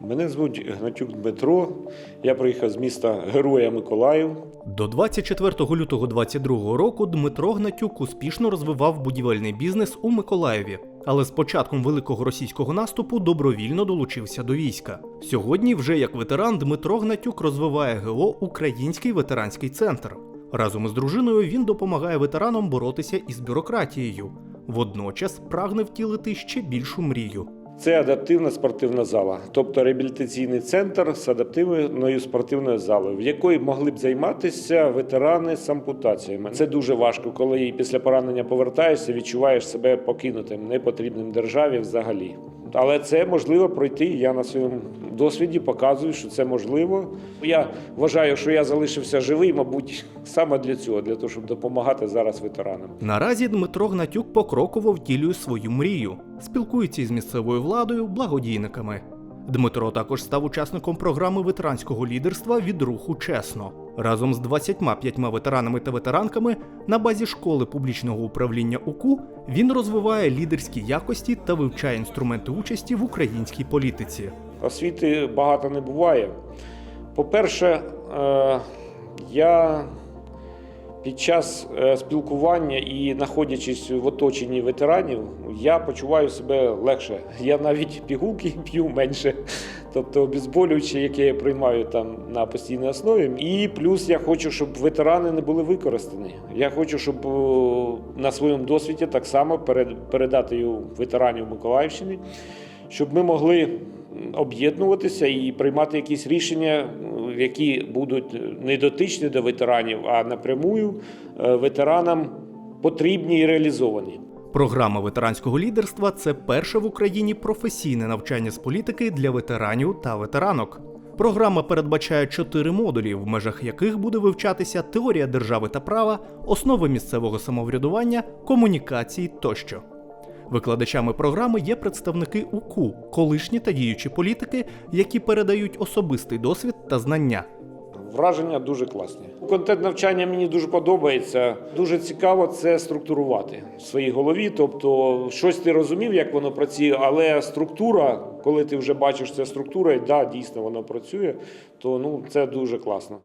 Мене звуть Гнатюк Дмитро. Я приїхав з міста Героя Миколаїв. До 24 лютого 22 року Дмитро Гнатюк успішно розвивав будівельний бізнес у Миколаєві, але з початком великого російського наступу добровільно долучився до війська. Сьогодні, вже як ветеран, Дмитро Гнатюк розвиває ГО Український ветеранський центр. Разом із дружиною він допомагає ветеранам боротися із бюрократією. Водночас прагне втілити ще більшу мрію. Це адаптивна спортивна зала, тобто реабілітаційний центр з адаптивною спортивною залою, в якої могли б займатися ветерани з ампутаціями. Це дуже важко, коли після поранення повертаєшся, відчуваєш себе покинутим, непотрібним державі взагалі. Але це можливо пройти. Я на своєму досвіді показую, що це можливо. Я вважаю, що я залишився живий, мабуть, саме для цього, для того, щоб допомагати зараз ветеранам. Наразі Дмитро Гнатюк покроково втілює свою мрію, спілкується із місцевою владою, благодійниками. Дмитро також став учасником програми ветеранського лідерства від руху чесно. Разом з 25 ветеранами та ветеранками на базі школи публічного управління УКУ він розвиває лідерські якості та вивчає інструменти участі в українській політиці. Освіти багато не буває. По-перше, е, я під час е, спілкування і знаходячись в оточенні ветеранів, я почуваю себе легше. Я навіть пігулки п'ю менше, тобто обезболюючі, які я приймаю там на постійній основі. І плюс я хочу, щоб ветерани не були використані. Я хочу, щоб на своєму досвіді так само перед- передати ветеранів Миколаївщини, щоб ми могли об'єднуватися і приймати якісь рішення, е, які будуть не дотичні до ветеранів, а напрямую е, ветеранам потрібні і реалізовані. Програма ветеранського лідерства це перше в Україні професійне навчання з політики для ветеранів та ветеранок. Програма передбачає чотири модулі, в межах яких буде вивчатися теорія держави та права, основи місцевого самоврядування, комунікації тощо. Викладачами програми є представники УКУ, колишні та діючі політики, які передають особистий досвід та знання. Враження дуже класні. Контент навчання мені дуже подобається. Дуже цікаво це структурувати в своїй голові. Тобто, щось ти розумів, як воно працює, але структура, коли ти вже бачиш це структура, і да, дійсно воно працює, то ну це дуже класно.